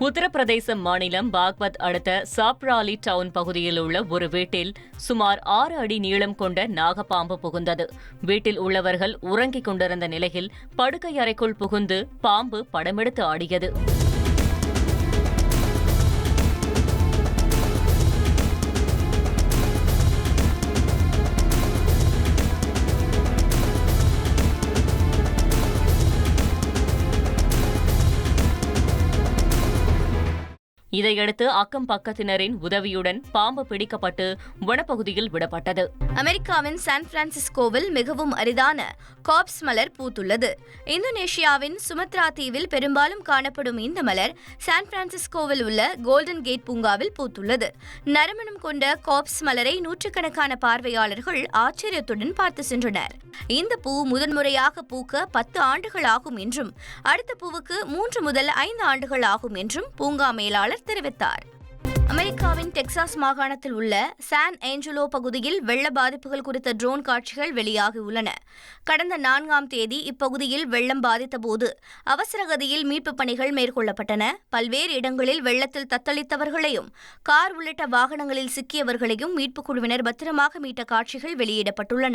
உத்தரப்பிரதேச மாநிலம் பாக்வத் அடுத்த சாப்ராலி டவுன் பகுதியில் உள்ள ஒரு வீட்டில் சுமார் ஆறு அடி நீளம் கொண்ட நாகப்பாம்பு புகுந்தது. வீட்டில் உள்ளவர்கள் உறங்கிக் கொண்டிருந்த நிலையில் படுக்கை அறைக்குள் புகுந்து பாம்பு படமெடுத்து ஆடியது. இதையடுத்து அக்கம் பக்கத்தினரின் உதவியுடன் பாம்பு பிடிக்கப்பட்டு வனப்பகுதியில் விடப்பட்டது. அமெரிக்காவின் சான் பிரான்சிஸ்கோவில் மிகவும் அரிதான காப்ஸ் மலர் பூத்துள்ளது. இந்தோனேஷியாவின் சுமத்ரா தீவில் பெரும்பாலும் காணப்படும் இந்த மலர் சான் பிரான்சிஸ்கோவில் உள்ள கோல்டன் கேட் பூங்காவில் பூத்துள்ளது. நறுமணம் கொண்ட காப்ஸ் மலரை நூற்றுக்கணக்கான பார்வையாளர்கள் ஆச்சரியத்துடன் பார்த்து சென்றனர். இந்த பூ முதன்முறையாக பூக்க பத்து ஆண்டுகள் ஆகும் என்றும் அடுத்த பூவுக்கு மூன்று முதல் ஐந்து ஆண்டுகள் ஆகும் என்றும் பூங்கா மேலாளர் தெரிவித்தார். அமெரிக்காவின் டெக்சாஸ் மாகாணத்தில் உள்ள சான் ஏஞ்சலோ பகுதியில் வெள்ள பாதிப்புகள் குறித்த ட்ரோன் காட்சிகள் வெளியாகியுள்ளன. கடந்த நான்காம் தேதி இப்பகுதியில் வெள்ளம் பாதித்தபோது அவசரகதியில் மீட்புப் பணிகள் மேற்கொள்ளப்பட்டன. பல்வேறு இடங்களில் வெள்ளத்தில் தத்தளித்தவர்களையும் கார் உள்ளிட்ட வாகனங்களில் சிக்கியவர்களையும் மீட்புக் குழுவினர் பத்திரமாக மீட்ட காட்சிகள் வெளியிடப்பட்டுள்ளன.